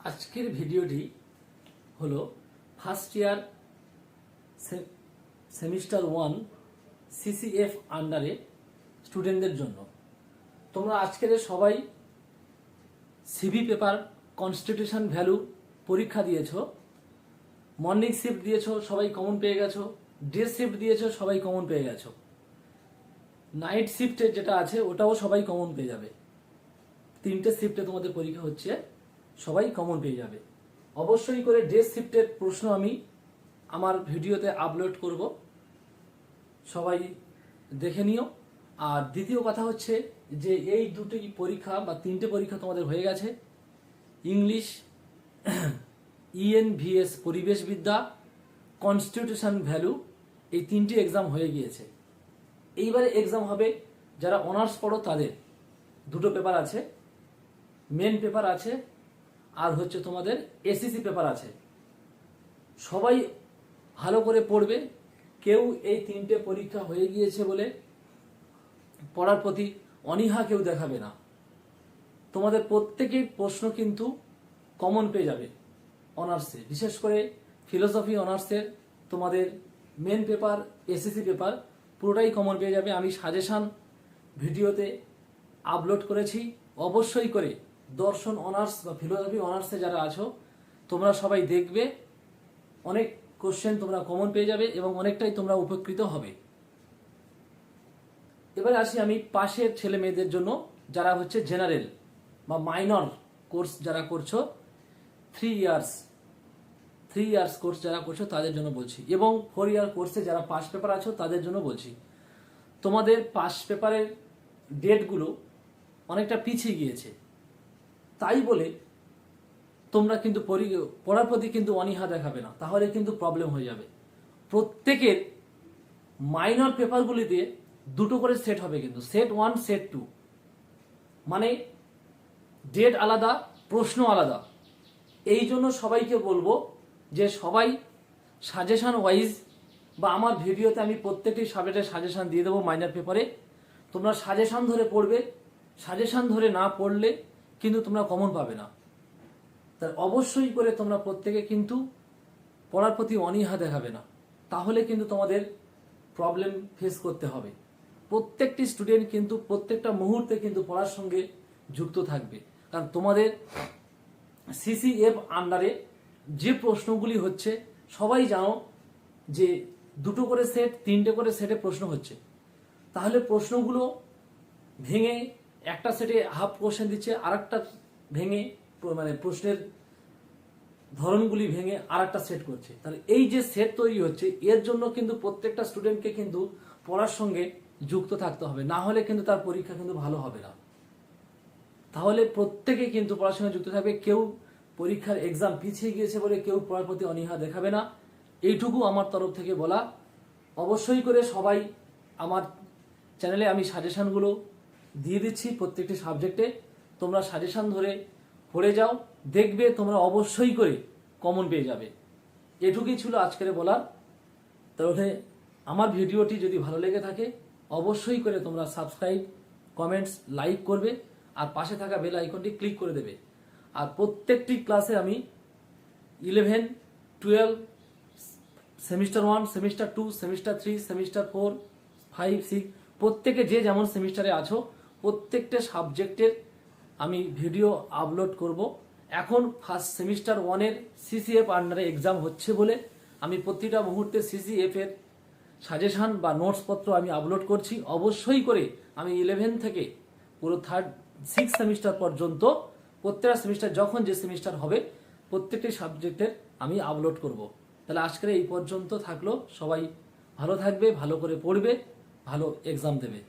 আজকের ভিডিওটি হলো first year semester one CCF আন্ডারে স্টুডেন্টদের জন্য। তোমরা আজকের সবাই সিভি পেপার কনস্টিটিউশন ভ্যালু পরীক্ষা দিয়েছ, মর্নিং শিফট দিয়েছ, সবাই কমন পেয়ে গেছো, ডে শিফট দিয়েছ, সবাই কমন পেয়ে গেছো। নাইট শিফটে যেটা আছে, ওটাও সবাই কমন পেয়ে যাবে। তিনটে শিফটে তোমাদের পরীক্ষা হচ্ছে সবাই কমন পেয়ে যাবে। অবশ্যই করে ডে শিফটের প্রশ্ন আমি আমার ভিডিওতে আপলোড করব। সবাই দেখে নিও। আর দ্বিতীয় কথা হচ্ছে যে এই দুটি পরীক্ষা বা তিনটে পরীক্ষা তোমাদের হয়ে গেছে। ইংলিশ ইএনভিএস পরিবেশবিদ্যা কনস্টিটিউশন ভ্যালু এই তিনটি এক্সাম হয়ে গিয়েছে। এইবারে এক্সাম হবে যারা অনার্স পড়ো তাদের। দুটো পেপার আছে মেন পেপার আছে আর হচ্ছে তোমাদের এসিসি পেপার আছে। সবাই ভালো করে পড়বে। কেউ এই তিনটে পরীক্ষা হয়ে গিয়েছে বলে পড়ার প্রতি অনীহা কেউ দেখাবে না। তোমাদের প্রত্যেকের প্রশ্ন কিন্তু কমন পেয়ে যাবে অনার্সে বিশেষ করে ফিলোসফি অনার্সের তোমাদের মেন পেপার এসএসসি পেপার পুরোটাই কমন পেয়ে যাবে। আমি সাজেশন ভিডিওতে আপলোড করেছি। অবশ্যই করে দর্শন অনার্স বা ফিলোসফি অনার্সে যারা আছো, তোমরা সবাই দেখবে, অনেক কোশ্চেন তোমরা কমন পেয়ে যাবে এবং অনেকটাই তোমরা উপকৃত হবে। এবারে আসি আমি পাশের ছেলে মেয়েদের জন্য, যারা হচ্ছে জেনারেল বা মাইনর কোর্স যারা করছ three years three years course যারা করছ, তাদের জন্য বলছি। এবং ফোর ইয়ার কোর্সে যারা পাস পেপার আছো, তাদের জন্য বলছি। তোমাদের পাস পেপারের ডেটগুলো অনেকটা পিছিয়ে গিয়েছে। তাই বলে তোমরা কিন্তু পড়ার প্রতি কিন্তু অনীহা দেখাবে না, তাহলে কিন্তু প্রবলেম হয়ে যাবে। প্রত্যেকের মাইনর পেপারগুলিতে দুটো করে সেট হবে কিন্তু সেট ওয়ান সেট টু মানে ডেট আলাদা, প্রশ্ন আলাদা। এই জন্য সবাইকে বলব যে সবাই সাজেশান ওয়াইজ বা আমার ভিডিওতে আমি প্রত্যেকটি সাবজেক্টের সাজেশান দিয়ে দেবো মাইনার পেপারে তোমরা সাজেশান ধরে পড়বে সাজেশান ধরে না পড়লে কিন্তু তোমরা কমন পাবে না। তার অবশ্যই করে তোমরা প্রত্যেকে কিন্তু পড়ার প্রতি অনীহা দেখাবে না। তাহলে কিন্তু তোমাদের প্রবলেম ফেস করতে হবে। প্রত্যেকটি স্টুডেন্ট কিন্তু প্রত্যেকটা মুহূর্তে কিন্তু পড়ার সঙ্গে যুক্ত থাকবে। কারণ তোমাদের সিসিএফ আন্ডারে যে প্রশ্নগুলি হচ্ছে, সবাই জানো যে দুটো করে সেট তিনটে করে সেটে প্রশ্ন হচ্ছে। তাহলে প্রশ্নগুলো ভেঙে একটা সেটে হাফ কোশ্চেন দিচ্ছে আর একটা ভেঙে মানে প্রশ্নের ধরনগুলি ভেঙে আর একটা সেট করছে। তাহলে এই যে সেট তৈরি হচ্ছে, এর জন্য কিন্তু প্রত্যেকটা স্টুডেন্টকে কিন্তু পড়ার সঙ্গে যুক্ত থাকতে হবে। না হলে কিন্তু তার পরীক্ষা কিন্তু ভালো হবে না। তাহলে প্রত্যেকে কিন্তু পড়াশোনায় যুক্ত থাকবে। কেউ পরীক্ষার এক্সাম পিছিয়ে গিয়েছে বলে কেউ পড়ার প্রতি অনীহা দেখাবে না। এইটুকু আমার তরফ থেকে বলা। অবশ্যই করে সবাই আমার চ্যানেলে আমি সাজেশনগুলো দিয়ে দিচ্ছি প্রত্যেকটি সাবজেক্টে। তোমরা সাজেশন ধরে পড়ে যাও, দেখবে তোমরা অবশ্যই করে কমন পেয়ে যাবে। এটুকুই ছিল আজকের বলার। তাহলে আমার ভিডিওটি যদি ভালো লেগে থাকে, অবশ্যই করে তোমরা সাবস্ক্রাইব কমেন্টস লাইক করবে আর পাশে থাকা বেল আইকনটি ক্লিক করে দেবে। আর প্রত্যেকটি ক্লাসে আমি eleven twelve semester one semester two semester three semester four five six প্রত্যেকে যে যেমন সেমিস্টারে আছো প্রত্যেকটা সাবজেক্টের আমি ভিডিও আপলোড করব। এখন ফার্স্ট সেমিস্টার ওয়ানের সিসিএফ আন্ডারে এক্সাম হচ্ছে বলে আমি প্রতিটা মুহূর্তে সিসিএফ এর সাজেশন বা নোটসপত্র আমি আপলোড করছি। অবশ্যই করে আমি ইলেভেন থেকে পুরো থার্ড সিক্স সেমিস্টার পর্যন্ত, প্রত্যেকটা সেমিস্টার যখন যে সেমিস্টার হবে, প্রত্যেকটি সাবজেক্টের আমি আপলোড করব। তাহলে আজকের এই পর্যন্ত থাকল। সবাই ভালো থাকবে, ভালো করে পড়বে, ভালো এক্সাম দেবে।